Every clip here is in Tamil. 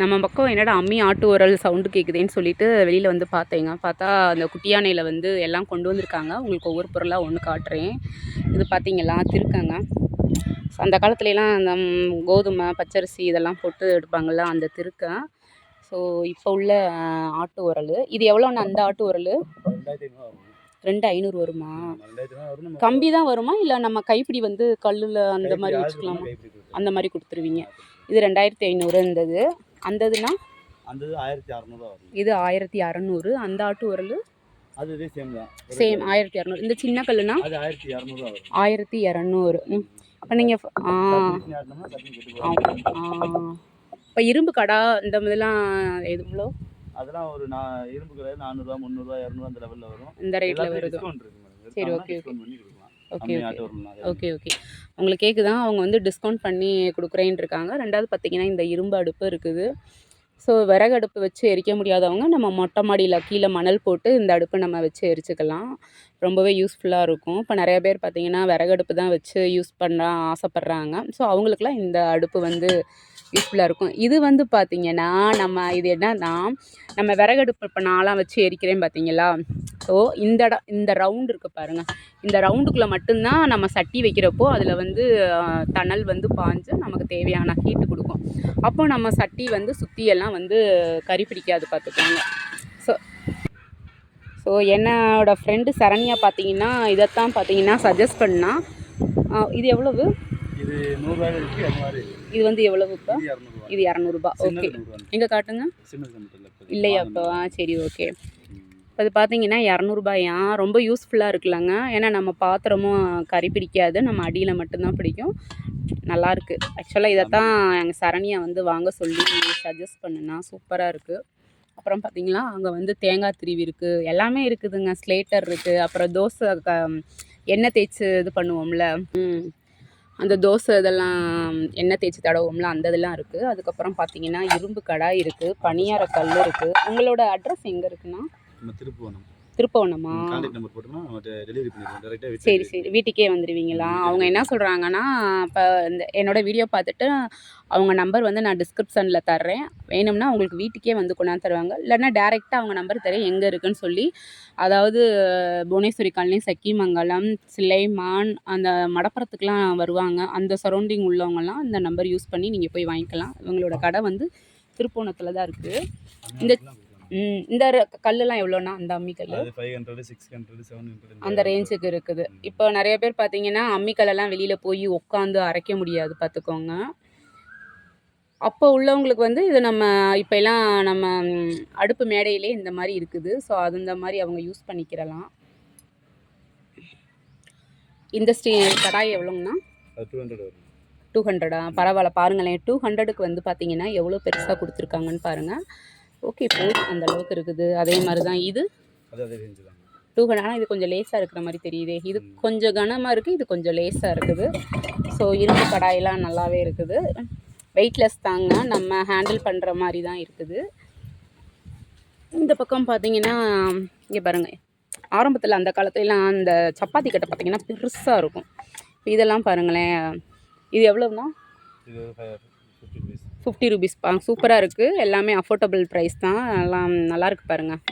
நம்ம பக்கம் என்னடா அம்மி ஆட்டு உரல் சவுண்டு கேட்குதேன்னு சொல்லிட்டு வெளியில் வந்து பார்த்தேங்க. பார்த்தா அந்த குட்டியானையில் வந்து எல்லாம் கொண்டு வந்திருக்காங்க. உங்களுக்கு ஒவ்வொரு பொருளாக ஒன்று காட்டுறேன். இது பார்த்தீங்களா? திருக்கங்க. அந்த காலத்துலலாம் அந்த கோதுமை பச்சரிசி இதெல்லாம் போட்டு எடுப்பாங்கள்ல அந்த திருக்கை. ஸோ இப்போ உள்ள ஆட்டு உரல் இது எவ்வளோண்ணா அந்த ஆட்டு உரல் ரெண்டு ஐநூறு வருமா? கம்பி தான் வருமா? இல்லை நம்ம கைப்பிடி வந்து கல்லில் அந்த மாதிரி வச்சுக்கலாமா. அந்த மாதிரி கொடுத்துருவீங்க. இது ரெண்டாயிரத்தி ஐநூறு இருந்தது அந்த இது ஆயிரத்தி அறநூறுவா வரும் இது ஆயிரத்தி அறநூறு அந்த ஆட்டு உரல்? அது இதே சேம் தான். சேம் ஆயிரத்தி இரநூறு இந்த சின்ன கல்லுனா? அது ஆயிரத்தி இரநூறுவா வரும் ஆயிரத்தி இரநூறு அப்போ நீங்கள். இப்போ இரும்பு கடா இந்த இதெல்லாம் எவ்வளோ அதெல்லாம் ஒரு நான் இரும்பு கடை நானூறுவா முந்நூறுவா இரநூறுவா அந்த லெவலில் வரும். இந்த ரேட்டில் வருது? சரி, ஓகே அம்மி ஓகே ஓகே. ஓகே உங்களுக்கு கேட்குதான் அவங்க வந்து டிஸ்கவுண்ட் பண்ணி கொடுக்குறேன்னு இருக்காங்க ரெண்டாவது பார்த்தீங்கன்னா இந்த இரும்பு அடுப்பு இருக்குது. ஸோ விறகு அடுப்பு வச்சு எரிக்க முடியாதவங்க நம்ம மொட்டை மாடியில் கீழே மணல் போட்டு இந்த அடுப்பை நம்ம வச்சு எரிச்சுக்கலாம். ரொம்பவே யூஸ்ஃபுல்லாக இருக்கும். இப்போ நிறைய பேர் பார்த்தீங்கன்னா விறகு அடுப்பு தான் வச்சு யூஸ் பண்ண ஆசைப்பட்றாங்க. ஸோ அவங்களுக்குலாம் இந்த அடுப்பு வந்து யூஸ்ஃபுல்லாக இருக்கும். இது வந்து பார்த்தீங்கன்னா நம்ம இது என்னன்னா நம்ம விறகடுப்பு இப்போ நான்லாம் வச்சு எரிக்கிறேன் பார்த்தீங்களா? ஸோ இந்த இடம் இந்த ரவுண்டு இருக்குது பாருங்கள் இந்த ரவுண்டுக்குள்ளே மட்டும்தான் நம்ம சட்டி வைக்கிறப்போ அதில் வந்து தணல் வந்து பாஞ்சு நமக்கு தேவையான ஹீட்டு கொடுக்கும். அப்போ நம்ம சட்டி வந்து சுற்றியெல்லாம் வந்து கறி பிடிக்காது பார்த்துக்கோங்க. ஸோ ஸோ என்னோட ஃப்ரெண்டு சரண்யா பார்த்தீங்கன்னா இதைத்தான் பார்த்தீங்கன்னா சஜஸ்ட் பண்ணா. ஆஹ், இது எவ்வளவு? இது இது வந்து எவ்வளவு இப்போ? இது இரநூறுபா. ஓகே எங்கே காட்டுங்க? சின்னது மட்டும் இல்லை இப்போதைக்கு. இல்லையா வாங்கினா. இப்போ ஆ சரி ஓகே இப்போ இது பார்த்தீங்கன்னா இரநூறுபாயா? ரொம்ப யூஸ்ஃபுல்லாக இருக்குல்லங்க. ஏன்னா நம்ம பாத்திரமும் கறி பிடிக்காது. நம்ம அடியில் மட்டும்தான் பிடிக்கும். நல்லா இருக்கு. ஆக்சுவலாக இதைத்தான் எங்கள் சரணியா வந்து வாங்க சொல்லி சஜஸ்ட் பண்ணுனா சூப்பராக இருக்குது அப்புறம் பார்த்தீங்களா? அங்கே வந்து தேங்காய் திருவி இருக்குது எல்லாமே இருக்குதுங்க. ஸ்லேட்டர் இருக்குது அப்புறம் தோசை க எண்ணெய் தேய்ச்சி இது பண்ணுவோம்ல. அந்த தோசை இதெல்லாம் எண்ணெய் தேய்ச்சி தடவுவோம்ல அந்த இதெல்லாம் இருக்குது அதுக்கப்புறம் பார்த்தீங்கன்னா இரும்பு கடாய் இருக்குது பனியார கல் இருக்குது உங்களோட அட்ரஸ் எங்கே இருக்குன்னா? நம்ம திருப்புவனம். திருப்பவனமா? கான்டாக்ட் நம்பர் போட்டோம்னா நம்ம டெலிவரி பண்ணிடுவோம். டேரெக்டாக சரி சரி. வீட்டுக்கே வந்துடுவீங்களா அவங்க என்ன சொல்கிறாங்கன்னா இப்போ இந்த என்னோட வீடியோ பார்த்துட்டு அவங்க நம்பர் வந்து நான் டிஸ்கிரிப்ஷனில் தர்றேன். வேணும்னா உங்களுக்கு வீட்டுக்கே வந்து கொண்டாந்து தருவாங்க. இல்லைன்னா டேரெக்டாக அவங்க நம்பர் தரேன் எங்கே இருக்குன்னு சொல்லி. அதாவது புவனேஸ்வரி காலனி சக்கிமங்கலம் சிலைமான் அந்த மடப்புறத்துக்குலாம் வருவாங்க. அந்த சரௌண்டிங் உள்ளவங்கலாம் இந்த நம்பர் யூஸ் பண்ணி நீங்கள் போய் வாங்கிக்கலாம். இவங்களோட கடை வந்து திருப்போணத்தில் தான் இருக்குது இந்த- இந்த கல்லுலாம் எவ்வளோண்ணா அந்த அம்மி கல் அது five hundred six hundred seven hundred அந்த ரேஞ்சுக்கு இருக்குது. இப்போ நிறைய பேர் பார்த்தீங்கன்னா அம்மிக்கல்லெல்லாம் வெளியில் போய் உட்காந்து அரைக்க முடியாது பார்த்துக்கோங்க. அப்போ உள்ளவங்களுக்கு வந்து இது நம்ம இப்போ எல்லாம் நம்ம அடுப்பு மேடையிலே இந்த மாதிரி இருக்குது. ஸோ அது இந்த மாதிரி அவங்க யூஸ் பண்ணிக்கிறலாம். இந்த ஸ்டீ கடாய் எவ்வளோங்கண்ணா? டூ ஹண்ட்ரடா பரவாயில்ல பாருங்களேன். டூ ஹண்ட்ரடுக்கு வந்து பார்த்தீங்கன்னா எவ்வளோ பெருசாக கொடுத்துருக்காங்கன்னு பாருங்கள் ஓகே போதும் அந்த அளவுக்கு இருக்குது. அதே மாதிரி தான். இது டூ ஹண்ட்ரட் ஆனால் இது கொஞ்சம் லேஸாக இருக்கிற மாதிரி தெரியுதே. இது கொஞ்சம் கனமாக இருக்குது இது கொஞ்சம் லேஸாக இருக்குது. ஸோ இரும்பு கடாயெல்லாம் நல்லாவே இருக்குது. வெயிட்லெஸ் தாங்க நம்ம ஹேண்டில் பண்ணுற மாதிரி தான் இருக்குது. இந்த பக்கம் பார்த்தீங்கன்னா இங்கே பாருங்கள் ஆரம்பத்தில் அந்த காலத்துலலாம் அந்த சப்பாத்தி கட்டை பார்த்தீங்கன்னா பெருசாக இருக்கும். இதெல்லாம் பாருங்களேன். இது எவ்வளோன்னா ஃபிஃப்டி ருபீஸ் சூப்பராக இருக்குது எல்லாமே அஃபோர்டபுள் ப்ரைஸ் தான். எல்லாம் நல்லா இருக்கு பாருங்கள்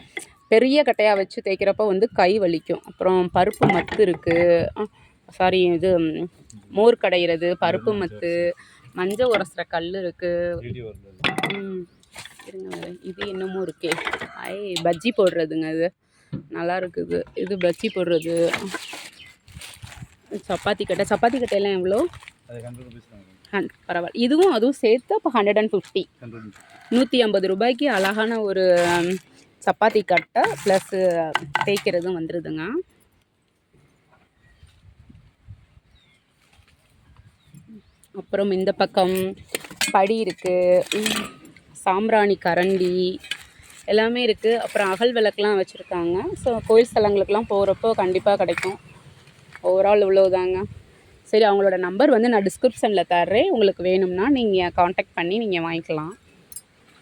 பெரிய கட்டையாக வச்சு தேய்க்கிறப்போ வந்து கை வலிக்கும். அப்புறம் பருப்பு மத்து இருக்குது சாரி இது மோர் கடையிறது பருப்பு மத்து மஞ்சள் உரசுற கல் இருக்குது இருங்க. இது என்னமோ இருக்கே. ஐ பஜ்ஜி போடுறதுங்க இது. நல்லா இருக்குது இது. பஜ்ஜி போடுறது. சப்பாத்தி கட்டை. சப்பாத்தி கட்டையெல்லாம் எவ்வளோ? பரவாயில்ல. இதுவும் அதுவும் சேர்த்து அப்போ ஹண்ட்ரட் அண்ட் ஃபிஃப்டி நூற்றி ஐம்பது ரூபாய்க்கு அழகான ஒரு சப்பாத்தி கட்டை ப்ளஸ்ஸு தேய்க்கிறதும் வந்துடுதுங்க அப்புறம் இந்த பக்கம் படி இருக்குது சாம்பிராணி கரண்டி எல்லாமே இருக்குது அப்புறம் அகல் விளக்குலாம் வச்சுருக்காங்க. ஸோ கோயில் ஸ்தலங்களுக்கெல்லாம் போகிறப்போ கண்டிப்பாக கிடைக்கும். ஓவரால் இவ்வளோதாங்க சரி அவங்களோட நம்பர் வந்து நான் டிஸ்கிரிப்ஷனில் தர்றேன். உங்களுக்கு வேணும்னா நீங்கள் காண்டாக்ட் பண்ணி நீங்கள் வாங்கிக்கலாம்.